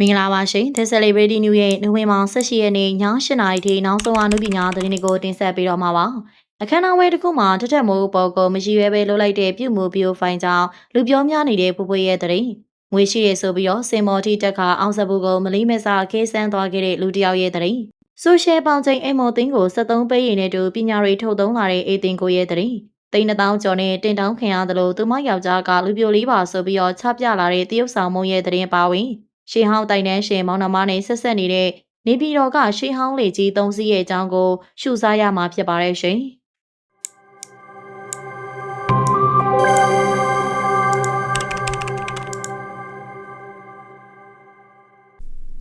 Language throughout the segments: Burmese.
မင်္ဂလာပါရှင် The Celebrity News ရဲ့နိုဝင်ဘာ18ရက်နေ့ည8:00နာရီထိနောက်ဆုံးအနုပညာသတင်းတွေကိုတင်ဆက်ပေးတော့မှာပါ။အခမ်းအနားဝဲတစ်ခုမှာတက်တက်မိုးပေါ်ကိုမရှိရဲပဲလှုပ်လိုက်တဲ့ပြုမှုဗီဒီယိုဖိုင်ကြောင့်လူပြောများနေတဲ့ပူပွေရဲ့သတင်းငွေရှိရဆိုပြီးတော့စင်မော်တီတက်ခါအောင်စပူကိုမလီမဆာခေးဆန်းသွားခဲ့တဲ့လူတစ်ယောက်ရဲ့သတင်းဆိုရှယ်ပေါင်ချိန်အိမ်မော်တင်းကို73ပေးရည်နဲ့တူပညာရေးထုတ်သုံးလာတဲ့အေးတင်ကိုရဲ့သတင်းတိန်းတောင်ကျော်နဲ့တင်တောင်းခင်ရတယ်လို့သူမယောက်ျားကလူပြိုလေးပါဆိုပြီးတော့ချပြလာတဲ့တရုတ်ဆောင်မုံရဲ့သတင်းပါဝင် ရှေးဟောင်းတိုင်တန်းရှင်မောင်နှမနဲ့ဆက်ဆက်နေတဲ့နေပြည်တော်ကရှေးဟောင်းလေကြီးသုံးစီးရဲ့အကြောင်းကိုရှုစားရမှာဖြစ်ပါတယ်ရှင်။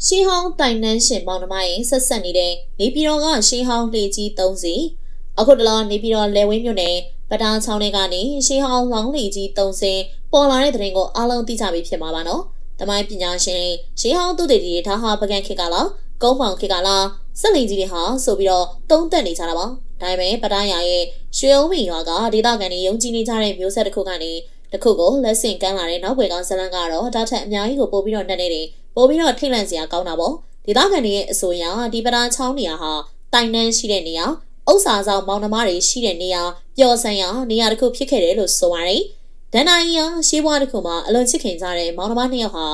ရှီဟောင်းတိုင်နန်းရှင်မောင်နှမရင်ဆက်ဆက်နေတဲ့နေပြည်တော်ကရှီဟောင်းလေကြီး၃စီအခုတလောနေပြည်တော်လယ်ဝင်းမြို့နယ်ပဒါချောင်းထဲကနေရှီဟောင်းလောင်းလေကြီး၃စင်ပေါ်လာတဲ့တဲ့ရင်ကိုအားလုံးသိကြပြီဖြစ်မှာပါနော်။ တမိုင်းပညာရှင်ရှီဟောင်းသူတေတီဒါဟာပကံခေတ်ကလားကုန်းဖောင်ခေတ်ကလားစက်လင်ကြီးတွေဟာဆိုပြီးတော့တုံးတက်နေကြတာပါ။ဒါပေမဲ့ပဒါရရဲ့ရွှေအုံးမီရွာကဒေသခံတွေယုံကြည်နေကြတဲ့မျိုးဆက်တစ်ခုကနေတစ်ခုကိုလက်ဆင့်ကမ်းလာတဲ့နောက်ွယ်ကောင်းဇလန်ကတော့ဒါထက်အများကြီးကိုပို့ပြီးတော့နှက်နေတယ်ပို့ပြီးတော့ထိတ်လန့်စရာကောင်းတာပေါ့ဒေသခံတွေရဲ့အဆိုအရဒီပဒါချောင်းနေရာဟာတိုင်တန်းရှိတဲ့နေရာဥစ္စာဆောင်မောင်နှမတွေရှိတဲ့နေရာပျော်ဆန်းရာနေရာတစ်ခုဖြစ်ခဲ့တယ်လို့ဆိုပါတယ် ဒန်နိုင်ရရှေးဘွားတစ်ခုမှာအလွန်ချစ်ခင်ကြတဲ့မောင်နှမနှစ်ယောက်ဟာ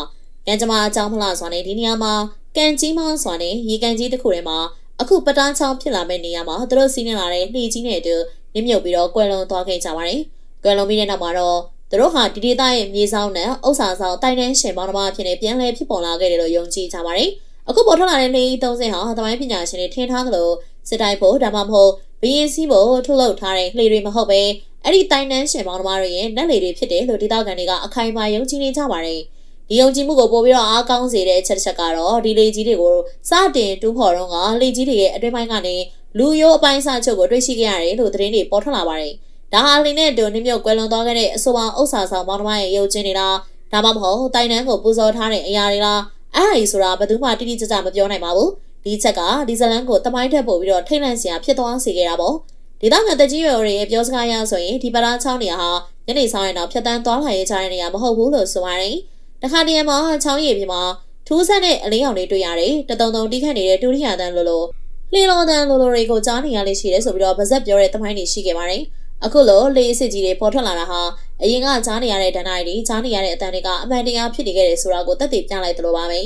ကံကြမ္မာအကြောင်းမလားစွာနဲ့ဒီနေရာမှာကံကြီးမစွာနဲ့ရေကန်ကြီးတစ်ခုထဲမှာအခုပတန်းချောင်းဖြစ်လာမယ့်နေရာမှာသူတို့စီးနေလာတဲ့လှေကြီးနဲ့အတူနစ်မြုပ်ပြီးတော့ကွယ်လွန်သွားခဲ့ကြပါတယ်ကွယ်လွန်ပြီးတဲ့နောက်မှာတော့သူတို့ဟာဒီဒေသရဲ့မြေဆောင်နဲ့ဥစ္စာဆောင်တိုင်တန်းရှင်မောင်နှမအဖြစ်နဲ့ပြန်လည်ဖြစ်ပေါ်လာခဲ့တယ်လို့ယုံကြည်ကြပါတယ်။အခုပေါ်ထွက်လာတဲ့နေ30ဟာသမိုင်းပညာရှင်တွေထင်ထားသလိုစစ်တိုင်းဖို့ဒါမှမဟုတ်ဘရင်စီးဖို့ထုတ်လုပ်ထားတဲ့လှေတွေမဟုတ်ပဲ အဲ့ဒီတိုင်တန်းရှင်မောင်နှမတွေရဲ့နက်လေတွေဖြစ်တယ်လို့ဒေသခံတွေကအခိုင်အမာယုံကြည်နေကြပါတယ်။ဒီယုံကြည်မှုကိုပို့ပြီးတော့အားကောင်းစေတဲ့အချက်တစ်ချက်ကတော့ဒီလေကြီးတွေကိုစတင်တူးဖော်တော့ကလေကြီးတွေရဲ့အတွင်းပိုင်းကနေလူရိုးအပိုင်းအချုပ်ကိုတွေ့ရှိခဲ့ရတယ်လို့သတင်းတွေပေါ်ထွက်လာပါတယ်။ဒါဟာလင်းနဲ့တူနစ်မြုပ်ကွယ်လွန်သွားခဲ့တဲ့အဆိုပါဥစ္စာဆောင်မောင်နှမရဲ့ရုပ်ချင်းတွေလားဒါမှမဟုတ်တိုင်တန်းကိုပူဇော်ထားတဲ့အရာတွေလားအဲ့ဒါကြီးဆိုတာဘယ်သူမှတိတိကျကျမပြောနိုင်ပါဘူးဒီချက်ကဒီဇလန်ကိုတမိုင်းထက်ပို့ပြီးတော့ထိတ်လန့်စရာဖြစ်သွားစေခဲ့တာပေါ့ ဒေသခံတကြီးရွယ်တွေရဲ့ပြောစကားရဆိုရင်ဒီပလားချောင်းနေရာဟာညနေဆောင်ရင်တော့ဖြတ်တန်းသွားလာရေးချတဲ့နေရာမဟုတ်ဘူးလို့ဆိုရတယ်တခါတည်းမှာချောင်းရည်ပြမှာထူးဆန်းတဲ့အလင်းရောင်တွေတွေ့ရတယ်တတုံတုံတိခတ်နေတဲ့ဒုတိယတန်းလိုလိုလီလော်တန်လိုလိုတွေကိုကြားနေရလေးရှိတယ်ဆိုပြီးတော့ဗဇက်ပြောတဲ့တမိုင်းတွေရှိခဲ့ပါတယ်အခုလိုလေအစ်စ်ကြီးတွေပေါ်ထွက်လာတာဟာအရင်ကကြားနေရတဲ့ဒဏ္ဍာရီတွေကြားနေရတဲ့အတန်တွေကအမှန်တရားဖြစ်နေခဲ့တယ်ဆိုတာကိုသက်သေပြလိုက်သလိုပါပဲ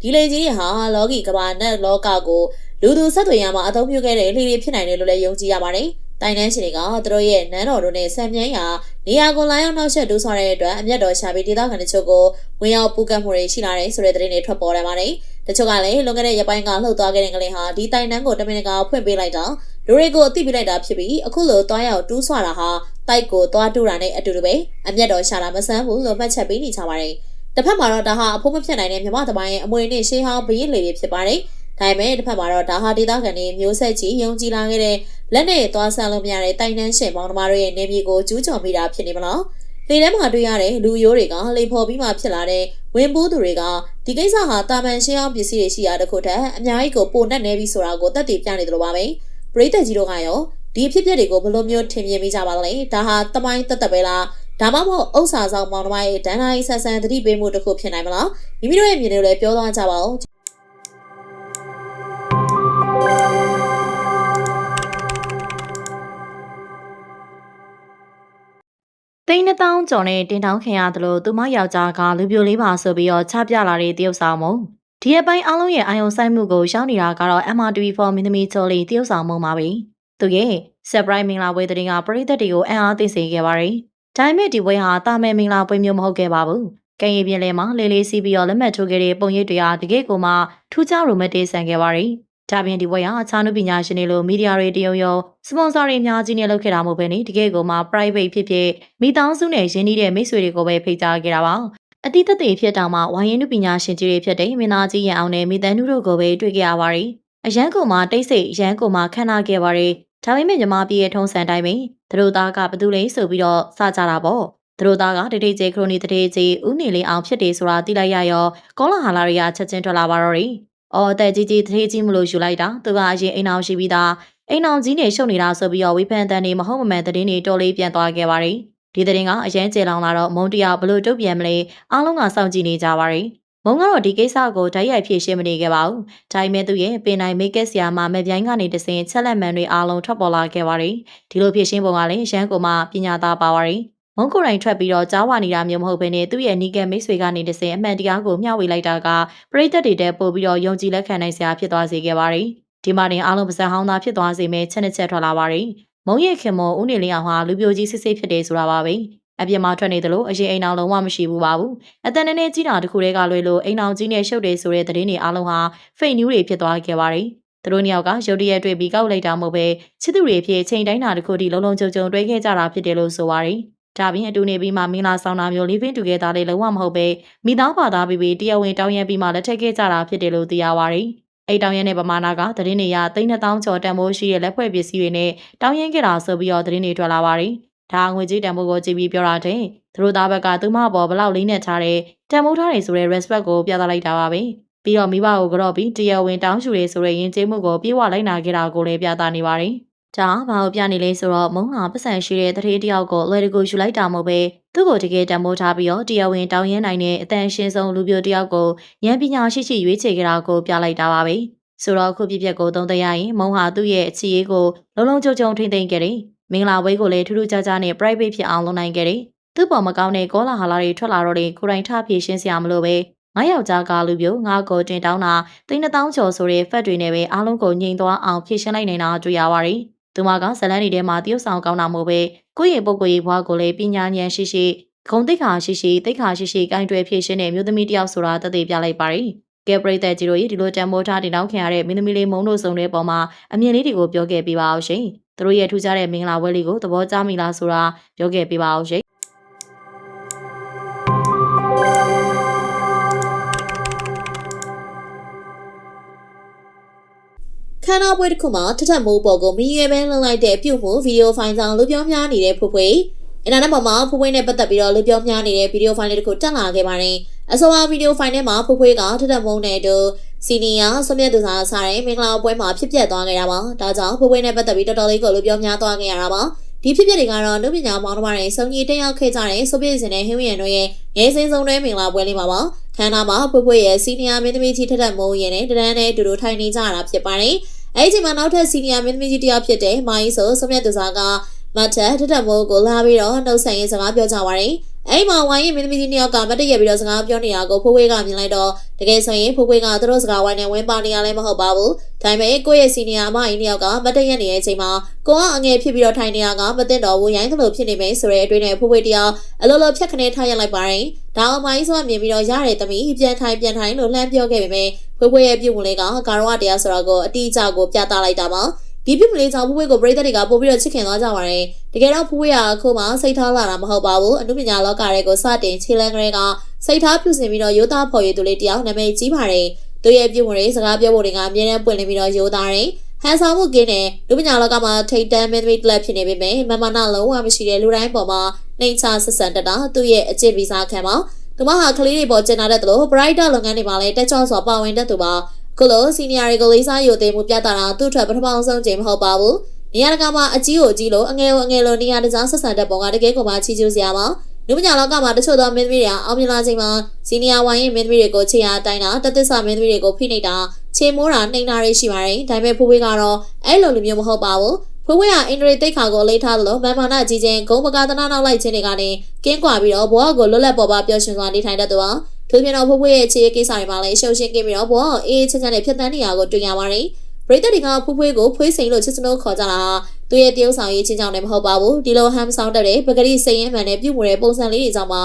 ဒီလေကြီးတွေဟာလောကီကဘာနက်လောကကိုလူသူဆက်သွယ်ရမှာအသုံးပြုခဲ့တဲ့လေတွေဖြစ်နိုင်တယ်လို့လည်းယုံကြည်ရပါတယ် တိုင်တန်းရှင်တွေကသူတို့ရဲ့နန်းတော်တို့နဲ့ဆံမြန်းရာနေရာကိုလာရောက်နောက်ဆက်ဒူးဆော်တဲ့အတွက်အမျက်တော်ရှာပြီးဒေသခံတချို့ကိုဝင်ရောက်ပူကတ်မှုတွေရှိလာတယ်ဆိုတဲ့သတင်းတွေထွက်ပေါ်လာပါတယ်။တချို့ကလည်းလွန်ခဲ့တဲ့ရက်ပိုင်းကလှုပ်သွားခဲ့တဲ့ကလေးဟာဒီတိုင်တန်းကိုတမင်တကာဖွင့်ပေးလိုက်တော့လူတွေကိုအသိပေးလိုက်တာဖြစ်ပြီးအခုလိုတွားရောက်တူးဆွတာဟာတိုက်ကိုတွားတူတာနဲ့အတူတူပဲအမျက်တော်ရှာတာမဆန်းဘူးလို့မှတ်ချက်ပေးနေကြပါတယ်။တစ်ဖက်မှာတော့ဒါဟာအဖို့မဖြစ်နိုင်တဲ့မြမသမိုင်းရဲ့အမွေနဲ့ရှေးဟောင်းဘရင်လေတွေဖြစ်ပါတယ်။ ဒါပေမဲ့တစ်ဖက်မှာတော့ဒါဟာဒေသခံတွေမျိုးဆက်ကြီးယုံကြည်လာခဲ့တဲ့လက်နဲ့သွားဆန်းလို့မရတဲ့တိုင်တန်းရှင်မောင်နှမတို့ရဲ့နေပြည်ကိုကျူးကျော်မိတာဖြစ်နေမလား။လေထဲမှာတွေ့ရတဲ့လူရိုးတွေကလေဖော်ပြီးမှဖြစ်လာတဲ့ဝင်ပိုးသူတွေကဒီကိစ္စဟာတာမန်ရှင်းအောင်ပစ္စည်းတွေရှိရတဲ့ခုထက်အများကြီးကိုပိုနဲ့နေပြီဆိုတာကိုသက်သေပြနေတယ်လို့ပါပဲ။ပရိသတ်ကြီးတို့ကရောဒီဖြစ်ပျက်တွေကိုဘယ်လိုမျိုးထင်မြင်မိကြပါလဲ။ဒါဟာတမိုင်းတက်တက်ပဲလား။ဒါမှမဟုတ်ဥစ္စာဆောင်မောင်နှမရဲ့ဒဏ္ဍာရီဆန်ဆန်သတိပေးမှုတစ်ခုဖြစ်နိုင်မလားမိမိတို့ရဲ့မြင်တွေကိုလည်းပြောသွားကြပါဦး သိန်းတောင်ကျော်နဲ့တင်တောင်းခင်ရတယ်လို့သူမယောက်ျားကလူပြိုလေးပါဆိုပြီးတော့ချပြလာတဲ့တရုတ်ဆောင်မုံဒီအပိုင်းအားလုံးရဲ့အာယုံဆိုင်မှုကိုရှောင်းနေတာကတော့ MRTV4 မင်းသမီးကျော်လေးတရုတ်ဆောင်မုံပါပဲသူရဲ့ surprise မင်္ဂလာပွဲတဲ့ကပရိသတ်တွေကိုအံ့အားသိစေခဲ့ပါတယ်ဒါပေမဲ့ဒီပွဲဟာတာမဲမင်္ဂလာပွဲမျိုးမဟုတ်ခဲ့ပါဘူးကံရည်ပြင်းလဲမှာလေးလေးစီးပြီးတော့လက်မှတ်ထိုးခဲ့တဲ့ပုံရိပ်တွေဟာတကယ့်ကိုမှထူးခြားရိုမက်တစ်ဆန်ခဲ့ပါတယ် ဒါပြင်ဒီပွဲဟာအခြားနုပညာရှင်တွေလိုမီဒီယာတွေတရုံရုံစပွန်ဆာတွေအများကြီးနဲ့လုပ်ခဲ့တာမဟုတ်ဘဲနေတကယ်ကိုမှ private ဖြစ်ဖြစ်မိသားစုနဲ့ရင်းနှီးတဲ့မိတ်ဆွေတွေကိုပဲဖိတ်ကြားခဲ့တာပါအတိတ်သက်ဖြစ်တောင်မှဝိုင်းရင်နုပညာရှင်ကြီးတွေဖြစ်တဲ့မင်းသားကြီးရန်အောင်နဲ့မိသားစုတို့ကိုပဲတွေ့ကြရပါတယ်အရန်ကိုမှတိတ်ဆိတ်အရန်ကိုမှခန့်နာခဲ့ပါတယ်ဒါပေမဲ့ညီမပြေရဲ့ထုံးစံတိုင်းပဲသူတို့သားကဘသူလဲဆိုပြီးတော့စကြတာပေါ့သူတို့သားကဒိတ်ဒိတ်ကျေခရိုနီတတိကျေဦးနေလေးအောင်ဖြစ်တယ်ဆိုတာသိလိုက်ရရောကောလာဟာလာတွေကချက်ချင်းထွက်လာပါတော့တယ်။ အော်အသက်ကြီးကြီးတထေးကြီးမလို့ယူလိုက်တာသူကအရင်အိမ်အောင်ရှိပြီးသားအိမ်အောင်ကြီးနေရှုပ်နေတာဆိုပြီးတော့ဝိဖန်တန်နေမဟုတ်မမှန်သတင်းတွေတော်လေးပြန်သွားခဲ့ပါတယ်။ဒီသတင်းကအရင်ကျေလောင်လာတော့မုံတရဘလို့တုတ်ပြန်မလဲအားလုံးကစောင့်ကြည့်နေကြပါတယ်မုံကတော့ဒီကိစ္စကိုဓာတ်ရိုက်ဖြေရှင်းမနေခဲ့ပါဘူး။ဒါပေမဲ့သူရဲ့ပင်နိုင်မိတ်ကက်ဆရာမမပြိုင်းကနေတဆင်ချက်လက်မှန်တွေအားလုံးထွက်ပေါ်လာခဲ့ပါတယ်။ဒီလိုဖြေရှင်းပုံကလည်းရန်ကုန်မှာပညာသားပါပါတယ်။ မုံကိုယ်တိုင်ထွက်ပြီးတော့ကြားဝနေတာမျိုးမဟုတ်ဘဲနဲ့သူ့ရဲ့နီးကဲမိတ်ဆွေကနေတဆင်အမှန်တရားကိုမျှဝေလိုက်တာကပရိသတ်တွေတဲ့ပို့ပြီးတော့ယုံကြည်လက်ခံနိုင်စရာဖြစ်သွားစေခဲ့ပါတယ်။ဒီမှာတင်အားလုံးပါဇက်ဟောင်းသားဖြစ်သွားစေမဲ့ချက်နှစ်ချက်ထွက်လာပါတယ်။မုံရဲ့ခင်မောဦးနေလင်းအောင်ဟာလူပြိုကြီးစစ်စစ်ဖြစ်တယ်ဆိုတာပါပဲ။အပြင်မှာထွက်နေသလိုအရင်အိမ်အောင်လုံးဝမရှိဘူးပါဘူး။အတန်နဲ့နဲ့ကြီးတာတခုတည်းကလွယ်လို့အိမ်အောင်ကြီးနဲ့ရှုပ်တယ်ဆိုတဲ့သတင်းတွေအားလုံးဟာ fake news တွေဖြစ်သွားခဲ့ပါတယ်။သူတို့နှစ်ယောက်ကရုတ်တရက်တွေ့ပြီးကောက်လိုက်တာမဟုတ်ပဲချစ်သူတွေဖြစ်ချိန်တိုင်းတာတစ်ခုတည်းလုံးလုံးကြုံကြုံတွေ့ခဲ့ကြတာဖြစ်တယ်လို့ဆိုပါတယ်။ ဒါပြင်အတူနေပြီးမှမင်္ဂလာဆောင်တာမျိုး living together လေးလုံးဝမဟုတ်ပဲမိသားဘာသာပြီးပြီးတရားဝင်တောင်းရပြီးမှလက်ထပ်ခဲ့ကြတာဖြစ်တယ်လို့သိရပါတယ်။အဲ့တောင်းရတဲ့ပမာဏကသတင်းတွေရ3000ကျော်တန်ဖိုးရှိတဲ့လက်ဖွဲ့ပစ္စည်းတွေနဲ့တောင်းရင်ခဲ့တာဆိုပြီးတော့သတင်းတွေထွက်လာပါတယ်။ဒါငွေကြေးတန်ဖိုးကိုကြည့်ပြီးပြောတာတဲ့သူတို့သားဘက်ကသူမဘော်ဘလောက်လေးနဲ့ထားတဲ့တန်ဖိုးထားတယ်ဆိုတဲ့ respect ကိုပြသလိုက်တာပါပဲ။ပြီးတော့မိဘကိုကြော့ပြီးတရားဝင်တောင်းယူရဲဆိုတဲ့ယဉ်ကျေးမှုကိုပြေဝလိုက်နာခဲ့တာကိုလည်းပြသနေပါတယ်။ ဒါဘာကိုပြနေလဲဆိုတော့မုံဟာပတ်စံရှိတဲ့တထေးတယောက်ကိုလွယ်တကူယူလိုက်တာမဟုတ်ပဲသူ့ကိုတကယ်တံမိုးထားပြီးတော့တရားဝင်တောင်းရမ်းနိုင်တဲ့အတန်ရှင်းဆုံးလူပြိုတယောက်ကိုဉာဏ်ပညာရှိရှိရွေးချယ်ကြတာကိုပြလိုက်တာပါပဲ။ဆိုတော့အခုပြည့်ပြက်ကိုသုံးသပ်ရရင်မုံဟာသူ့ရဲ့အခြေရေးကိုလုံးလုံးကြုံကြုံထိမ့်သိမ့်ခဲ့တယ်။မင်္ဂလာဝဲကိုလည်းထူးထူးခြားခြားနဲ့ private ဖြစ်အောင်လုပ်နိုင်ခဲ့တယ်။သူ့ပေါ်မကောင်းတဲ့ကောလာဟာလာတွေထွက်လာတော့တဲ့ကိုယ်တိုင်ထဖြည့်ရှင်းစရာမလိုပဲငါယောက်ျားကားလူပြိုငါကိုတင်တောင်းတာတိန်းတောင်းကျော်ဆိုတဲ့ဖက်တွေနဲ့ပဲအားလုံးကိုညှိသွားအောင်ဖြည့်ရှင်းလိုက်နေတာတွေ့ရပါတယ်။ သူမကဇလန်းတွေထဲမှာတရုတ်ဆောင်ကောင်းတာမို့ပဲကိုယ့်ရဲ့ပုဂ္ဂိုလ်ရေးဘဝကိုလည်းပညာဉာဏ်ရှိရှိဂုံတိတ်ခါရှိရှိတိတ်ခါရှိရှိကင်တွယ်ဖြည့်ရှင်းတဲ့မျိုးသမီးတယောက်ဆိုတာတသက်ပြလိုက်ပါတယ်။ကဲပရိသတ်ကြီးတို့ရေဒီလိုတံမိုးထားတင်တောင်းခင်ရတဲ့မင်းသမီးလေးမုံတို့စုံတဲ့ပေါ်မှာအမြင်လေးတွေကိုပြောခဲ့ပေးပါအောင်ရှင်။သူတို့ရဲ့ထူးခြားတဲ့မင်္ဂလာပွဲလေးကိုသဘောကျမိလားဆိုတာပြောခဲ့ပေးပါအောင်ရှင် ခန္ဓာပွဲတစ်ခုမှာထထမိုးပေါ်ကိုမီးရဲပဲလှုပ်လိုက်တဲ့အပြုတ်မှုဗီဒီယိုဖိုင်ဆောင်လူပြောများနေတဲ့ဖွဖွေအင်တာနက်ပေါ်မှာဖွဖွေနဲ့ပတ်သက်ပြီးတော့လူပြောများနေတဲ့ဗီဒီယိုဖိုင်လေးတစ်ခုတက်လာခဲ့ပါတယ်အဆိုပါဗီဒီယိုဖိုင်ထဲမှာဖွဖွေကထထမိုးနဲ့တူစီနီယာဆွမြတ်သူစားစားတဲ့မင်္ဂလာပွဲမှာဖြစ်ပျက်သွားခဲ့တာပါဒါကြောင့်ဖွဖွေနဲ့ပတ်သက်ပြီးတော်တော်လေးကိုလူပြောများသွားခဲ့ရတာပါဒီဖြစ်ပျက်တွေကတော့လူပညာမောင်နှမတွေစုံကြီးတက်ရောက်ခဲ့ကြတဲ့ဆိုဗီယက်စင်နဲ့ဟင်းဝီယန်တို့ရဲ့ငယ်စဉ်ဆုံးတွဲမင်္ဂလာပွဲလေးပါပါခန္ဓာမှာဖွဖွေရဲ့စီနီယာမင်းသမီးကြီးထထမိုးရဲ့နဲ့တရန်နဲ့တူတူထိုင်နေကြတာဖြစ်ပါတယ် အဲ့ဒီမှာနောက်ထပ်စီနီယာမင်းသမီးကြီးတယောက်ဖြစ်တဲ့မိုင်းဆိုဆွမြတ်သူစားကမတ်တက်ထထမိုးကိုလာပြီးတော့နှုတ်ဆက်ရေးစကားပြောကြပါရယ်အဲ့မှာဝိုင်းရင်မင်းသမီးကြီးနှစ်ယောက်ကမတ်တရပြီးတော့စကားပြောနေတာကိုဖိုးဝေးကမြင်လိုက်တော့တကယ်ဆိုရင်ဖိုးဝေးကသူတို့စကားဝိုင်းနဲ့ဝင်းပါနေရလဲမဟုတ်ပါဘူးဒါပေမဲ့ကိုယ့်ရဲ့စီနီယာအမအင်းနှစ်ယောက်ကမတ်တရနေတဲ့အချိန်မှာကိုကအငယ်ဖြစ်ပြီးတော့ထိုင်နေရကမသိတော့ဘူးရိုင်းသလိုဖြစ်နေမယ်ဆိုတဲ့အတွေ့နဲ့ဖိုးဝေးတယောက်အလိုလိုဖြတ်ခနဲထားရလိုက်ပါရယ်ဒါအောင်မိုင်းဆိုမြင်ပြီးတော့ရတဲ့သမီးပြန်ထိုင်ပြန်ထိုင်လို့လှမ်းပြောခဲ့ပေမဲ့ ဖွေးဖွေးရဲ့ပြုတ်ဝင်လေးကကာရောတရားဆိုတော့ကိုအတိအကျကိုပြသလိုက်တာပါဒီပြုတ်လေးကြောင့်ဖွေးဖွေးကိုပရိသတ်တွေကပို့ပြီးတော့ချစ်ခင်သွားကြပါတယ်တကယ်တော့ဖွေးဖွေးကအခုမှစိတ်ထားလာတာမဟုတ်ပါဘူးအမှုပညာလောကတွေကိုစတင်ခြေလန်းကလေးကစိတ်ထားပြုစင်ပြီးတော့ရိုးသားဖော်ရည်သူလေးတယောက်နာမည်ကြီးပါတယ်သူရဲ့ပြုတ်ဝင်လေးစကားပြောဖို့တွေကအမြဲတမ်းပွင့်လင်းပြီးတော့ရိုးသားတယ်ဟန်ဆောင်မှုကင်းတဲ့လူပညာလောကမှာထိတ်တန်းမင်းသမီးတစ်လက်ဖြစ်နေပေမဲ့မမနာလုံးဝမရှိတဲ့လူတိုင်းပေါ်မှာနှိမ်ချဆက်ဆံတတ်တာသူ့ရဲ့အကျင့်ဗီဇခံပါ သူမဟာကလေးတွေပေါ်ကျင်လာတဲ့သလို brighter လုပ်ငန်းတွေမှာလည်းတက်ကြွစွာပါဝင်တတ်သူပါခုလို senior တွေကိုလေးစားယူသေးမှုပြတာတာသူ့ထက်ပထမဆုံးချိန်မဟုတ်ပါဘူးနေရာတကာမှာအကြီးကိုအကြီးလို့အငယ်ကိုအငယ်လို့နေရာတစားဆက်ဆံတဲ့ပုံကတကယ်ကိုမှချီးကျူးစရာပါလူပညာလောကမှာတချို့သောမင်းသမီးတွေအောင်မြင်လာချိန်မှာစီနီယာဝိုင်းရဲ့မင်းသမီးတွေကိုခြေအားတိုင်းတာတသစ္စာမင်းသမီးတွေကိုဖိနှိပ်တာခြေမိုးတာနှိမ်တာတွေရှိပါတယ်ဒါပေမဲ့ဖိုးဝေးကတော့အဲ့လိုလူမျိုးမဟုတ်ပါဘူး ဖွေးဖွေးဟာအင်ဒရီတိတ်ခါကိုအလေးထားလို့မန်မာနာကြီးချင်းဂုံပကာသနာနောက်လိုက်ခြင်းတွေကနေကင်းကွာပြီးတော့ဘဝကိုလွတ်လပ်ပေါ်ပါပျော်ရွှင်စွာနေထိုင်တတ်သူပါထို့ပြင်တော့ဖွေးဖွေးရဲ့အခြေရေးကိစ္စတွေမှာလည်းရှုပ်ရှင်းကင်းပြီးတော့ဘဝအေးအေးချမ်းချမ်းနဲ့ဖြတ်သန်းနေရကိုတွေ့ရပါတယ်ပရိသတ်တွေကဖွေးဖွေးကိုဖွေးစိန်လို့ချစ်စနိုးခေါ်ကြတာသူရဲ့တရုပ်ဆောင်ရေးချင်းကြောင့်လည်းမဟုတ်ပါဘူးဒီလိုဟမ်ဆောင်တက်တဲ့ပဂရိစိန်ရင်မှန်တဲ့ပြုတ်မှုတဲ့ပုံစံလေးတွေကြောင့်မှ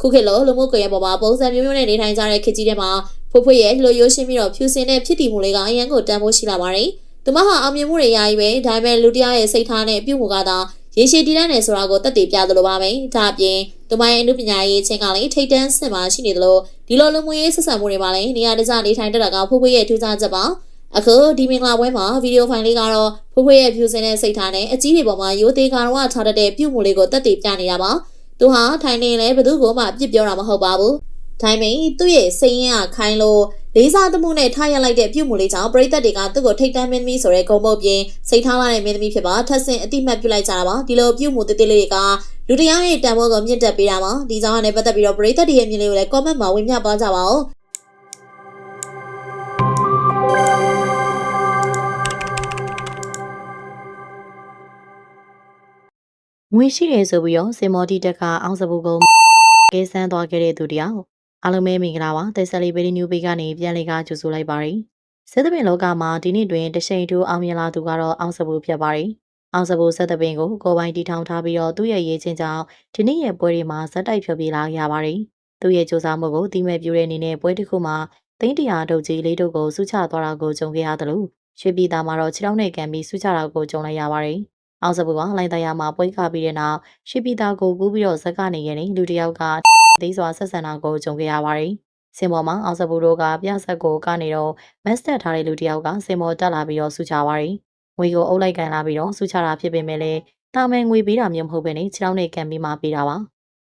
ခုခေတ်လိုလူမှုကွန်ရက်ပေါ်မှာပုံစံမျိုးမျိုးနဲ့နေထိုင်ကြတဲ့ခေတ်ကြီးထဲမှာဖွေးဖွေးရဲ့လှိုရိုးရှင်းပြီးတော့ဖြူစင်တဲ့ဖြစ်တည်မှုလေးကအရန်ကိုတန်ဖိုးရှိလာပါတယ် သူမဟာအောင်မြင်မှုတွေရာကြီးပဲဒါပေမဲ့လူတရားရဲ့စိတ်ထားနဲ့ပြုမှုကသာရေရှည်တည်တတ်နေဆိုတာကိုတက်တည်ပြသလိုပါပဲဒါအပြင်သူမရဲ့အမှုပညာရေးချင်းကလည်းထိတ်တန်းဆင့်မှာရှိနေသလိုဒီလိုလူမှုရေးဆက်ဆံမှုတွေမှာလည်းနေရာတကျနေထိုင်တတ်တာကဖိုးဖွေးရဲ့ထူးခြားချက်ပါအခုဒီမင်္ဂလာပွဲမှာဗီဒီယိုဖိုင်လေးကတော့ဖိုးဖွေးရဲ့ဖြူစင်တဲ့စိတ်ထားနဲ့အကြီးတွေပေါ်မှာရိုးသေးကာတော့ထားတတ်တဲ့ပြုမှုလေးကိုတက်တည်ပြနေတာပါသူဟာထိုင်နေလဲဘယ်သူမှအပြစ်ပြောတာမဟုတ်ပါဘူး ဒါပေမဲ့သူ့ရဲ့စိတ်ရင်းအခိုင်းလို့လေးစားသမှုနဲ့ထားရလိုက်တဲ့ပြုမှုလေးကြောင့်ပရိသတ်တွေကသူ့ကိုထိတ်တန့်မင်းသမီးဆိုတဲ့ဂုဏ်ပုတ်ပြင်စိတ်ထားလာတဲ့မင်းသမီးဖြစ်ပါထပ်ဆင့်အတိမတ်ပြုလိုက်ကြတာပါဒီလိုပြုမှုတိတိလေးတွေကလူတရားရဲ့တန်ဖိုးကိုမြင့်တက်ပေးတာပါဒီကြောင့်လည်းပတ်သက်ပြီးတော့ပရိသတ်တွေရဲ့မြင်လေးကိုလည်း comment မှာဝင်ပြပါကြပါဦးငွေရှိတယ်ဆိုပြီးတော့စင်မော်တီတက်ကအောင်စပူကုန်းကဲဆန်းသွားခဲ့တဲ့သူတယောက် အားလုံးပဲမင်္ဂလာပါတက်ဆက်လေးဗီဒီယိုပေးကနေပြန်လေးကကြိုဆိုလိုက်ပါရစေစစ်သမင်လောကမှာဒီနေ့တွင်တရှိန်တူအောင်မြင်လာသူကတော့အောင်စပူဖြစ်ပါရစေအောင်စပူဆက်သပင်ကိုကိုပိုင်တီထောင်ထားပြီးတော့သူ့ရဲ့ရေးချင်းကြောင့်ဒီနေ့ရဲ့ပွဲတွေမှာဇက်တိုက်ဖြုတ်ပြေးလာရပါတယ်သူ့ရဲ့စူးစမ်းမှုကိုတီးမဲ့ပြူတဲ့အနေနဲ့ပွဲတစ်ခုမှာသိန်းတရာဒုတ်ကြီးလေးတို့ကိုစုချသွားတာကိုကြုံခဲ့ရတယ်လို့ရွှေပြည်သားမှာတော့ခြေထောက်နဲ့ကန်ပြီးစုချတာကိုကြုံလိုက်ရပါတယ် အောင်စပူကလိုင်းတရားမှာပွဲခပြီးတဲ့နောက်ရွှေပြည်သားကိုကူးပြီးတော့ဇက်ကနေရတဲ့လူတစ်ယောက်ကသေးစွာဆက်ဆံတာကိုကြုံခဲ့ရပါတယ်စင်ပေါ်မှာအောင်စပူတို့ကပြဆက်ကိုကနေတော့မက်စတက်ထားတဲ့လူတစ်ယောက်ကစင်ပေါ်တက်လာပြီးတော့စုချပါတယ်ငွေကိုအုပ်လိုက်ကန်လာပြီးတော့စုချတာဖြစ်ပေမဲ့လည်းတာမန်ငွေပေးတာမျိုးမဟုတ်ဘဲနဲ့ခြေထောက်နဲ့ကန်ပြီးမှပေးတာပါ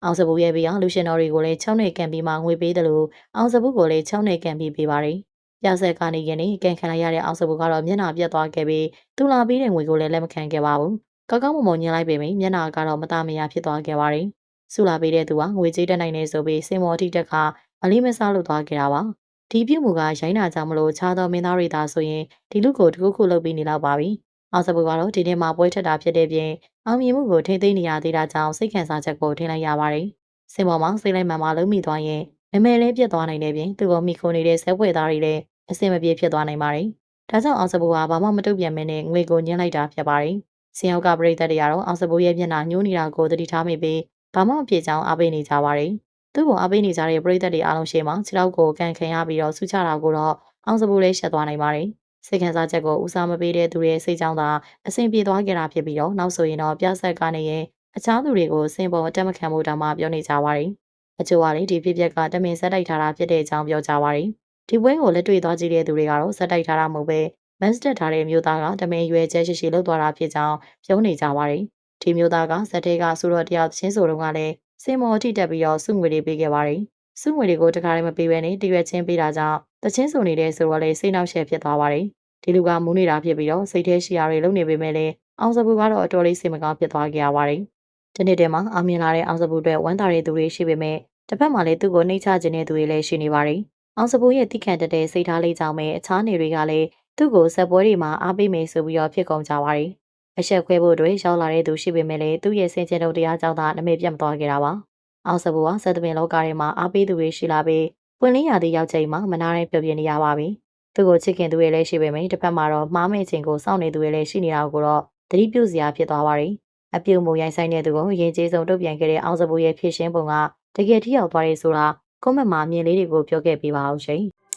အောင်စပူရဲ့ပြီးအောင်လူရှင်တော်တွေကိုလည်း6နဲ့ကန်ပြီးမှငွေပေးတယ်လို့အောင်စပူကိုလည်း6နဲ့ကန်ပြီးပေးပါတယ်ပြဆက်ကနေရင်းကန်ခံလိုက်ရတဲ့အောင်စပူကတော့မျက်နှာပြတ်သွားခဲ့ပြီးသူလာပေးတဲ့ငွေကိုလည်းလက်မခံခဲ့ပါဘူး ကောက်ကောက်မမုံညင်လိုက်ပေမယ့်မျက်နှာကတော့မတမယာဖြစ်သွားခဲ့ပါတယ်။ဆူလာပေးတဲ့သူကငွေကြေးတက်နိုင်နေဆိုပြီးစင်မော်တိတက်ကမလေးမစားလို့သွားခဲ့တာပါ။ဒီပြုမှုကရိုင်းနာကြောင့်မလို့ခြားသောမင်းသားတွေသာဆိုရင်ဒီလူကိုတခုခုလုပ်ပြီးနေတော့ပါပြီ။အောင်စပူကတော့ဒီနေ့မှပွဲထက်တာဖြစ်တဲ့ပြင်အောင်မြင်မှုကိုထိသိမ်းနေရသေးတာကြောင့်စိတ်ခံစားချက်ကိုထင်လိုက်ရပါတယ်။စင်ပေါ်မှာစိတ်လိုက်မှန်မှလုံးမိသွားရင်မမဲလေးပြတ်သွားနိုင်တဲ့ပြင်သူ့ကိုမိခိုနေတဲ့ဇက်ဝဲသားတွေလည်းအစင်မပြေဖြစ်သွားနိုင်ပါတယ်။ဒါကြောင့်အောင်စပူကဘာမှမတုံ့ပြန်မနဲ့ငွေကိုညှင်းလိုက်တာဖြစ်ပါတယ်။ စင်ရောက်ကပရိသတ်တွေကတော့အောင်စပူရဲ့မျက်နှာညှိုးနေတာကိုသတိထားမိပြီးဘာမှမဖြစ်ကြောင်းအားပေးနေကြပါတယ်။သူ့ကိုအားပေးနေကြတဲ့ပရိသတ်တွေအားလုံးရှေ့မှာခြေထောက်ကိုကန်ခံရပြီးတော့ဆူချတာကိုတော့အောင်စပူလည်းရှက်သွားနိုင်ပါတယ်။စိတ်ခံစားချက်ကိုဦးစားမပေးတဲ့သူရဲ့စိတ်ကြောင့်သာအဆင်ပြေသွားကြတာဖြစ်ပြီးတော့နောက်ဆိုရင်တော့ပြဆက်ကနေရင်အခြားသူတွေကိုစင်ပေါ်အတက်မခံမှုတောင်မှပြောနေကြပါတယ်။အချို့ကလည်းဒီဖြစ်ပျက်ကတမင်ဆက်တိုက်ထားတာဖြစ်တဲ့အကြောင်းပြောကြပါတယ်။ဒီပွဲကိုလက်တွေ့သွားကြည့်တဲ့သူတွေကတော့ဆက်တိုက်ထားတာမဟုတ်ပဲ မန်စတက်ထားတဲ့မျိုးသားကတမင်ရွယ်ချက်ရှိရှိလှုပ်သွားတာဖြစ်ကြောင်းပြောနေကြပါတယ်။ဒီမျိုးသားကဇက်တဲကဆူတော်တရားချင်းဆိုတော့ကလည်းစင်မော်ထိတက်ပြီးတော့စုငွေတွေပေးခဲ့ပါတယ်။စုငွေတွေကိုတခါတည်းမပေးဘဲနဲ့တရွက်ချင်းပေးတာကြောင့်တချင်းဆိုနေတဲ့ဆိုတော့လေစိတ်နှောက်ယှက်ဖြစ်သွားပါတယ်။ဒီလူကမူးနေတာဖြစ်ပြီးတော့စိတ်ထဲရှိရတွေလုံနေပေမဲ့လည်းအောင်စပူကတော့အတော်လေးစိတ်မကောင်းဖြစ်သွားခဲ့ရပါတယ်။ဒီနေ့တည်းမှာအောင်မြင်လာတဲ့အောင်စပူအတွက်ဝမ်းသာတဲ့သူတွေရှိပေမဲ့တစ်ဖက်မှာလည်းသူ့ကိုနှိမ့်ချခြင်းတဲ့သူတွေလည်းရှိနေပါတယ်။အောင်စပူရဲ့တိခန့်တက်တဲ့စိတ်ထားလေးကြောင့်ပဲအခြားနေတွေကလည်း သူ့ကိုဆက်ပွဲတွေမှာအားပေးမယ်ဆိုပြီးတော့ဖြစ်ကုန်ကြပါတယ်။အဆက်ခွဲဖို့အတွက်ရောက်လာတဲ့သူရှိပေမဲ့လည်းသူ့ရဲ့စင်ကြယ်တုံတရားကြောင့်သာနမိတ်ပြတ်မသွားခဲ့တာပါ။အောင်စပူကဆက်သပင်လောကထဲမှာအားပေးသူတွေရှိလာပြီးပွင့်လင်းရသည့်ရောက်ချိန်မှာမနာရင်ပြုတ်ပြနေရပါပြီ။သူ့ကိုချစ်ခင်သူတွေလည်းရှိပေမဲ့တစ်ဖက်မှာတော့မှားမဲ့ချိန်ကိုစောင့်နေသူတွေလည်းရှိနေတာကိုတော့သတိပြုစရာဖြစ်သွားပါတယ်။အပြုံမူရိုင်းဆိုင်တဲ့သူကိုရင်ကျေးဆုံးတုတ်ပြန်ခဲ့တဲ့အောင်စပူရဲ့ဖြစ်ရှင်းပုံကတကယ်ထိရောက်သွားတယ်ဆိုတာကွန်မန့်မှာအမြင်လေးတွေကိုပြောခဲ့ပေးပါအောင်ရှင်။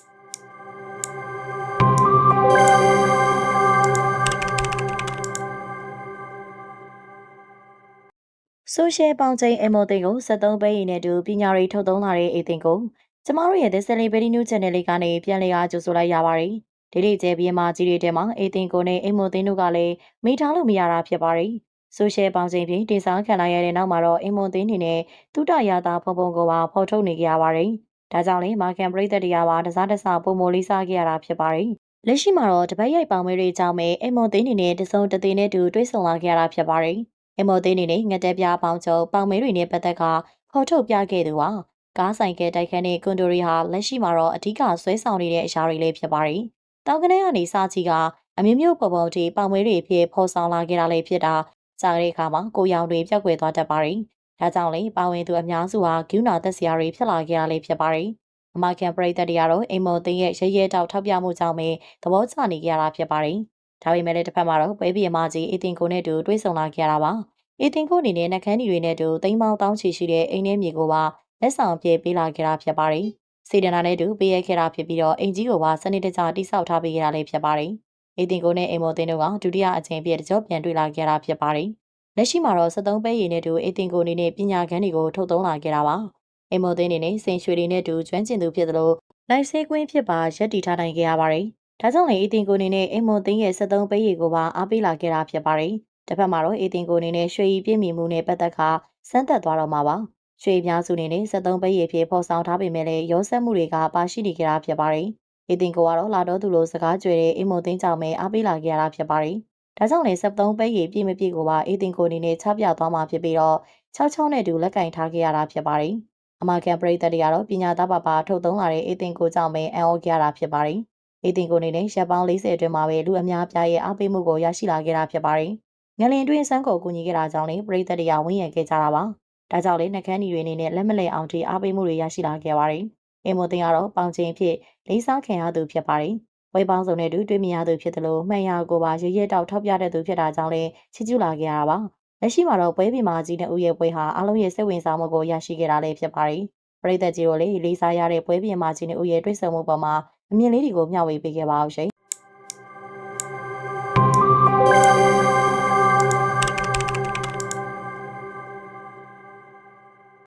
social ပေါင်းချိန်အမိုသိန်းကို73ပဲရည်နဲ့တူပညာရေးထုတ်သုံးလာတဲ့အေသိန်းကိုကျမတို့ရဲ့ The Celebrity News Channel လေးကနေပြန်လည်အားကြိုဆိုလိုက်ရပါတယ်။ဒီနေ့ကျဲပြင်းမှာကြီးတွေထဲမှာအေသိန်းကိုနဲ့အိမ်မိုသိန်းတို့ကလည်းမိထားလို့မရတာဖြစ်ပါတယ်။ social ပေါင်းချိန်ဖြင့်တင်စားခံလိုက်ရတဲ့နောက်မှာတော့အိမ်မိုသိန်းနေနဲ့တုတရတာဖုံဖုံကိုပါဖော်ထုတ်နေကြရပါတယ်။ဒါကြောင့်လေမာကန်ပရိသတ်တရားပါတစားတစားပုံမလေးစားခဲ့ရတာဖြစ်ပါတယ်။လက်ရှိမှာတော့တပတ်ရိုက်ပေါင်မဲတွေကြောင့်ပဲအိမ်မိုသိန်းနေနဲ့တစုံတသိန်းနဲ့တူတွဲဆုံလာခဲ့ရတာဖြစ်ပါတယ်။ အမော်သိန်းနေနဲ့ငတ်တက်ပြားပေါင်းချုပ်ပေါင်မဲတွေနဲ့ပတ်သက်ကဖော်ထုတ်ပြခဲ့သူဟာကားဆိုင်ကတိုက်ခန်းနဲ့ကွန်ဒိုရီဟာလက်ရှိမှာတော့အဓိကဆွဲဆောင်နေတဲ့အရာတွေလေးဖြစ်ပါတယ်။တောင်ကနေကနေစာချီကအမျိုးမျိုးပုံပုံတီပေါင်မဲတွေဖြစ်ဖော်ဆောင်လာခဲ့တာလေးဖြစ်တာကြားတဲ့အခါမှာကိုရောင်တွေပြက်ကွယ်သွားတတ်ပါတယ်။ဒါကြောင့်လေပါဝင်သူအများစုဟာဂူနာသက်စရာတွေဖြစ်လာခဲ့တာလေးဖြစ်ပါတယ်။အမကန်ပရိသတ်တွေကတော့အိမ်မော်သိန်းရဲ့ရရဲတောက်ထောက်ပြမှုကြောင့်ပဲသဘောကျနေကြရတာဖြစ်ပါတယ်။ ဒါပေမဲ့လည်းတစ်ဖက်မှာတော့ပွဲပြမကြီးအတင်ကိုနဲ့တူတွေးဆုံလာခဲ့ရတာပါ။အေတင်ကိုအနေနဲ့နှကန်းဒီတွေနဲ့တူတိမ်ပေါင်းတောင်းချီရှိတဲ့အိမ်ထဲမြေကိုပါလက်ဆောင်ပြေပေးလာခဲ့တာဖြစ်ပါတယ်။စေတနာနဲ့တူပေးရခဲ့တာဖြစ်ပြီးတော့အိမ်ကြီးကိုပါစနစ်တကျတိစောက်ထားပေးခဲ့တာလည်းဖြစ်ပါတယ်။အေတင်ကိုနဲ့အိမ်မော်တင်တို့ကဒုတိယအကြိမ်ပြည့်တကြောပြန်တွေ့လာခဲ့တာဖြစ်ပါတယ်။လက်ရှိမှာတော့73ပဲရည်နဲ့တူအေတင်ကိုအနေနဲ့ပညာခန်းတွေကိုထုတ်သုံးလာခဲ့တာပါ။အိမ်မော်တင်အနေနဲ့စင်ရွှေတွေနဲ့တူကျွမ်းကျင်သူဖြစ်သလိုလိုက်ဆေးကွင်းဖြစ်ပါရက်တီထားနိုင်ခဲ့ရပါတယ်။ ဒါကြောင့်လေအေတင်ကိုအနေနဲ့အိမ်မော်တင်ရဲ့73ပဲရည်ကိုပါအားပေးလာခဲ့တာဖြစ်ပါတယ်။တစ်ဖက်မှာတော့အေတင်ကိုအနေနဲ့ရွှေရီပြည့်မီမှုနဲ့ပတ်သက်ခါစမ်းသက်သွားတော့မှာပါရွှေပြားစုအနေနဲ့73ပဲရည်ဖြစ်ပေါ်ဆောင်ထားပေမဲ့လည်းရောဆက်မှုတွေကပါရှိနေကြတာဖြစ်ပါတယ်အေတင်ကိုကတော့လာတော့သူလိုစကားကြွယ်တဲ့အိမ်မုံသိန်းကြောင့်ပဲအားပေးလာကြတာဖြစ်ပါတယ်ဒါကြောင့်လေ73ပဲရည်ပြည့်မပြည့်ကိုပါအေတင်ကိုအနေနဲ့ချပြသွားမှာဖြစ်ပြီးတော့66နဲ့တူလက်ကင်ထားခဲ့ရတာဖြစ်ပါတယ်အမကန်ပရိသတ်တွေကတော့ပညာသားပါပါထုတ်သုံးလာတဲ့အေတင်ကိုကြောင့်ပဲအံ့ဩကြရတာဖြစ်ပါတယ် အေတင်ကိုအနေနဲ့ရပ်ပေါင်း40အတွင်းမှာပဲလူအများပြားရဲ့အားပေးမှုကိုရရှိလာခဲ့တာဖြစ်ပါတယ်ငလင်တွင်းစမ်းကိုကူညီခဲ့တာကြောင့်လေပရိသတ်တွေကဝန်းရံခဲ့ကြတာပါဒါကြောင့်လေနှကန်းညီတွေအနေနဲ့လက်မလဲအောင်ထိအားပေးမှုတွေရရှိလာခဲ့ပါတယ်အင်မိုတင်ကတော့ပေါင်ချင်းဖြစ်လေးစားခင်ရသူဖြစ်ပါတယ်ဝဲပေါင်းစုံနဲ့တူတွေ့မြင်ရသူဖြစ်တယ်လို့မှန်ရကိုပါရရဲတောက်ထောက်ပြတဲ့သူဖြစ်တာကြောင့်လေချီကျူးလာခဲ့ရတာပါလက်ရှိမှာတော့ပွဲပြည်မာကြီးနဲ့ဦးရဲ့ပွဲဟာအားလုံးရဲ့စိတ်ဝင်စားမှုကိုရရှိခဲ့တာလည်းဖြစ်ပါတယ်ပရိသတ်ကြီးတို့လည်းလေးစားရတဲ့ပွဲပြည်မာကြီးနဲ့ဦးရဲ့တွေ့ဆုံမှုပေါ်မှာ အမြင်လေးတွေကိုမျှဝေပေးခဲ့ပါအောင်ရှင်